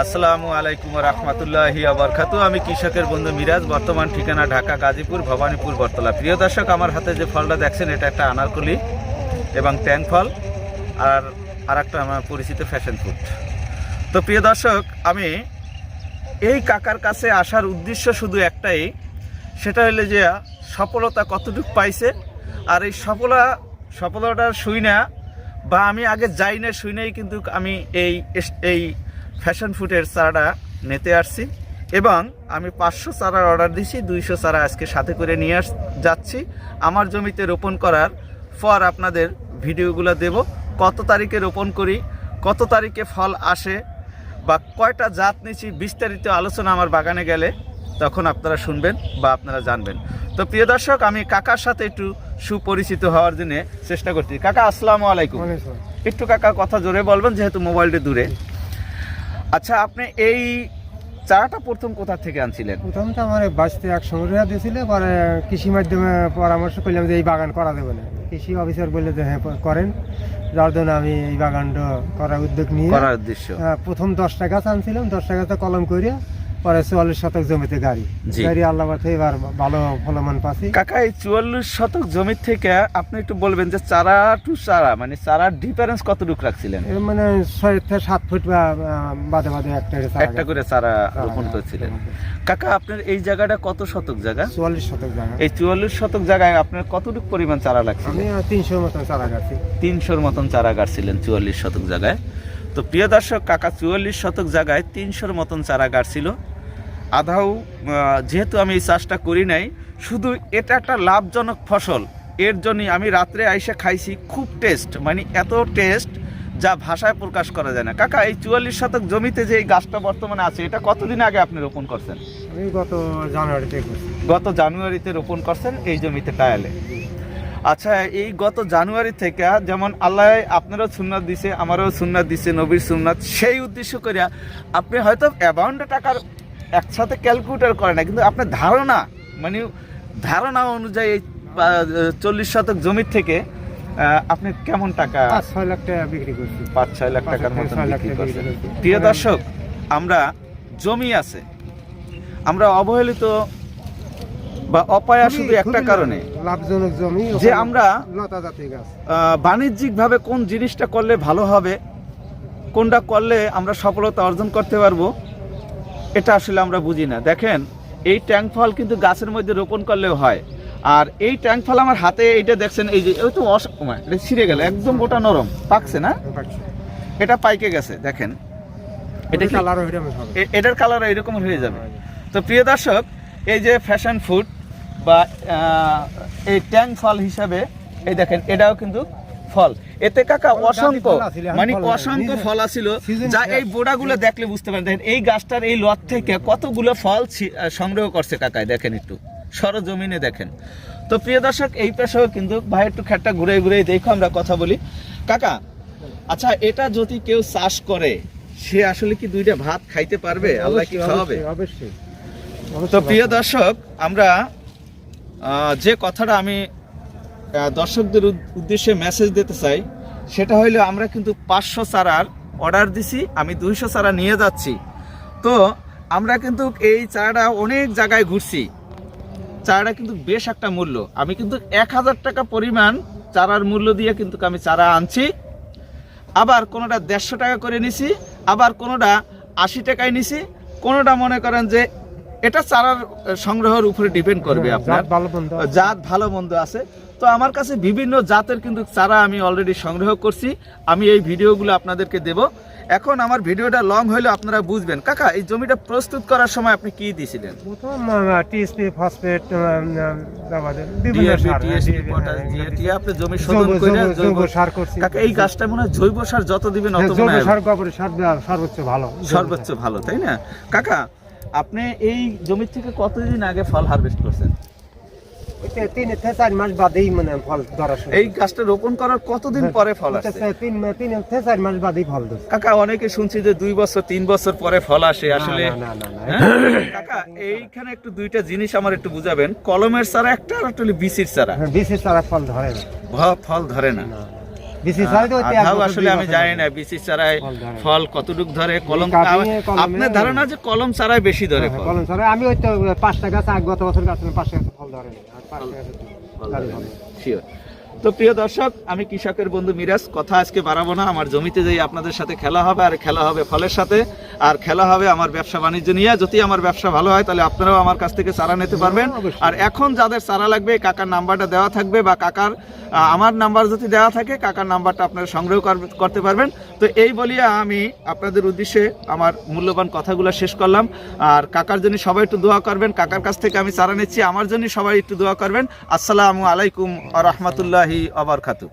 আসসালামু আলাইকুম রহমতুল্লাহি আবরকাতু আমি কৃষকের বন্ধু মিরাজ, বর্তমান ঠিকানা ঢাকা, গাজীপুর, ভবানীপুর বরতলা প্রিয় দর্শক, আমার হাতে যে ফলটা দেখছেন, এটা একটা আনারকলি এবং ট্যাং ফল আর আর একটা আমার পরিচিত ফ্যাশন ফুড তো প্রিয় দর্শক, আমি এই কাকার কাছে আসার উদ্দেশ্য শুধু একটাই, সেটা হলো যে সফলতা কতটুকু পাইছে আর এই সফলা, সফলতার শুই না, বা আমি আগে যাই না, শুই নাই, কিন্তু আমি এই এই ফ্যাশন ফুডের চারাটা নিতে আসছি এবং আমি পাঁচশো চারার অর্ডার দিছি দুইশো চারা আজকে সাথে করে নিয়ে আস যাচ্ছি। আমার জমিতে রোপণ করার পর আপনাদের ভিডিওগুলো দেব। কত তারিখে রোপণ করি কত তারিখে ফল আসে বা কয়টা জাত নিচ্ছি বিস্তারিত আলোচনা আমার বাগানে গেলে তখন আপনারা শুনবেন বা আপনারা জানবেন। তো প্রিয় দর্শক আমি কাকার সাথে একটু সুপরিচিত হওয়ার জন্য চেষ্টা করছি। কাকা আসসালামু আলাইকুম। একটু কাকা কথা জোরে বলবেন যেহেতু মোবাইলটা দূরে। আচ্ছা আপনি এই চারাটা প্রথম কোথা থেকে আনছিলেন? প্রথম তো আমার বাসতে এক সংগ্রহ দিয়েছিল পরে কৃষি মাধ্যমে পরামর্শ করলাম যে এই বাগান করা দেবে না। কৃষি অফিসার বললে যে হ্যাঁ করেন। যার জন্য আমি এই বাগানটা করার উদ্যোগ নিয়ে করার উদ্দেশ্য। প্রথম দশটা গাছ আনছিলাম দশটা গাছে কলম করে পরে চুয়াল্লিশ শতক জমিতে গাড়ি। গাড়ি আল্লাহ এবার ভালো ফলমান পাচ্ছি। কাকা এই চুয়াল্লিশ শতক জমির থেকে আপনি একটু বলবেন যে চারা টু চারা মানে চারার ডিফারেন্স কতটুকু রাখছিলেন? মানে ছয় থেকে সাত ফুট বা বাদে বাদে একটা করে চারা একটা গাছ। করে চারা চারা রোপণ করেছিলেন। কাকা আপনার এই জায়গাটা কত শতক জায়গা? চুয়াল্লিশ শতক জায়গা। এই চুয়াল্লিশ শতক জায়গায় আপনার কতটুকু পরিমাণ চারা লাগছিল? আমি তিনশো মতন চারা গাছি। তিনশোর মতন চারা গাড়ছিলেন চুয়াল্লিশ শতক জায়গায়। তো প্রিয় দর্শক কাকা চুয়াল্লিশ শতক জায়গায় তিনশোর মতন চারা গাড়ছিল। আধাও যেহেতু আমি এই চাষটা করি নাই শুধু এটা একটা লাভজনক ফসল। এর জন্যই আমি রাত্রে আইসা খাইছি খুব টেস্ট মানে এত টেস্ট যা ভাষায় প্রকাশ করা যায় না। কাকা এই চুয়াল্লিশ শতক জমিতে যে এই গাছটা বর্তমানে আছে এটা কতদিন আগে আপনি রোপণ করছেন? আমি গত জানুয়ারিতে গত জানুয়ারিতে রোপণ করছেন এই জমিতে টায়ালে আচ্ছা এই গত জানুয়ারি থেকে যেমন আল্লাহ আপনারও সুন্নাত দিছে আমারও সুন্নাত দিছে নবীর সুন্নাত সেই উদ্দেশ্য করিয়া আপনি হয়তো অ্যামাউন্ট টাকার একসাথে ক্যালকুলেটার করে না কিন্তু আপনার ধারণা মানে ধারণা অনুযায়ী চল্লিশ শতক জমির থেকে আপনি কেমন টাকা পাঁচ ছয় লাখ টাকা বিক্রি করছি। পাঁচ ছয় লাখ টাকার বিক্রি করছেন। প্রিয় দর্শক আমরা জমি আছে। আমরা অবহেলিত বা অপায়া শুধু একটা কারণে। লাভজনক জমি যে আমরা লতা জাতীয় গাছ। বাণিজ্যিকভাবে কোন জিনিসটা করলে ভালো হবে কোনটা করলে আমরা সফলতা অর্জন করতে পারব এটা আসলে আমরা বুঝি না। দেখেন এই ট্যাঙ্ক ফল কিন্তু গাছের মধ্যে রোপণ করলেও হয়। আর এই ট্যাঙ্ক ফল আমার হাতে এইটা দেখছেন এই যে ওই তো এটা ছিঁড়ে গেল একদম গোটা নরম। পাকছে না? এটা পাইকে গেছে দেখেন। এটা কালার এটার কালার এরকম হয়ে যাবে। তো প্রিয় দর্শক এই যে ফ্যাশন ফুড বা এই ট্যাঙ্ক ফল হিসাবে এই দেখেন এটাও কিন্তু ফল। এতে কাকা অসংখ্য মানে অসংখ্য ফল আছিল। যা। এই বোড়াগুলো দেখলে বুঝতে পারেন। দেখেন এই গাছটার এই লট থেকে কতগুলো ফল সংগ্রহ করছে কাকায় দেখেন একটু। সরজমিনে দেখেন। তো প্রিয় দর্শক এই পাশেও কিন্তু ভাই একটু খেটটা ঘুরে ঘুরে দেখো আমরা কথা বলি। কাকা আচ্ছা এটা যদি কেউ চাষ করে সে আসলে কি দুইটা ভাত খাইতে পারবে? আল্লাহ কি খাওয়াবে? অবশ্যই। তো প্রিয় দর্শক আমরা যে কথাটা আমি দর্শকদের উদ্দেশ্যে মেসেজ দিতে চাই। সেটা হইল, আমরা কিন্তু পাঁচশো চারার অর্ডার দিছি, আমি দুইশো চারা নিয়ে যাচ্ছি। তো, আমরা কিন্তু এই চারাটা অনেক জায়গায় ঘুরছি। চারাটা কিন্তু বেশ একটা মূল্য। আমি কিন্তু এক হাজার টাকা পরিমাণ চারার মূল্য দিয়ে কিন্তু আমি চারা আনছি। আবার কোনোটা দেড়শো টাকা করে নিছি, আবার কোনোটা আশি টাকায় নিছি। কোনোটা মনে করেন যে এটা চারার সংগ্রহের উপরে ডিপেন্ড করবে আপনার। জাত ভালো মন্দ আছে। তো আমার কাছে বিভিন্ন জাতের কিন্তু চারা আমি অলরেডি সংগ্রহ করছি। আমি এই ভিডিওগুলো আপনাদেরকে দেব। এখন আমার ভিডিওটা লং হলে আপনারা বুঝবেন। কাকা এই জমিটা প্রস্তুত করার সময় আপনি কি দিয়েছিলেন? টিএসপি ফসফেট আপনি জমি শোধন করে জৈব- সার করছি। কাকা এই গাছটা মনে হয় জৈব সার যত দিবেন হ্যাঁ, অত মনে হয় সার গোবর সার সর্বোচ্চ ভালো। সর্বোচ্চ ভালো তাই না? কাকা আপনি এই জমি থেকে কতদিন আগে ফল হারভেস্ট করছেন? চার মাস বাদেই মানে ফল ধরা এই গাছটা রোপণ করার কতদিন পরে ফল চার মাস বাদেই ফল কাকা অনেকে শুনছি যে দুই বছর তিন বছর পরে ফল আসে। আসলে হ্যাঁ? কাকা এইখানে একটু দুইটা জিনিস আমার একটু বুঝাবেন। কলমের চারা একটা আর বিসির চারা। হ্যাঁ, বিশেষ ফল ধরে না। ফল ধরে না। আধাও আসলে আমি জানি না বিসি চারায় ফল। কতটুক ধরে কলম আপনার ধারণা যে কলম চারায় বেশি ধরে হ্যাঁ, কলম ছাড়া আমি ওই তো পাঁচটা গাছ গত বছর গাছ পাঁচটা গাছে ফল ধরে ফল ধরে ফল। তো প্রিয় দর্শক আমি কৃষকের বন্ধু মিরাজ। কথা আজকে বাড়াবো না। আমার জমিতে যেই আপনাদের সাথে খেলা হবে আর খেলা হবে ফলের সাথে আর খেলা হবে আমার ব্যবসা বাণিজ্য নিয়ে। যদি আমার ব্যবসা ভালো হয় তাহলে আপনারাও আমার কাছ থেকে চারা নিতে পারবেন। আর এখন যাদের চারা লাগবে কাকার নাম্বারটা দেওয়া থাকবে বা কাকার আমার নাম্বার যদি দেওয়া থাকে কাকার নাম্বারটা আপনারা সংগ্রহ কর- করতে পারবেন। তো এই বলিয়া আমি আপনাদের উদ্দেশ্যে আমার মূল্যবান কথাগুলো শেষ করলাম। আর কাকার জন্য সবাই একটু দোয়া করবেন। কাকার কাছ থেকে আমি চারা নিচ্ছি। আমার জন্য সবাই একটু দোয়া করবেন। আসসালামু আলাইকুম আ রহমতুল্লাহি আবরকাতু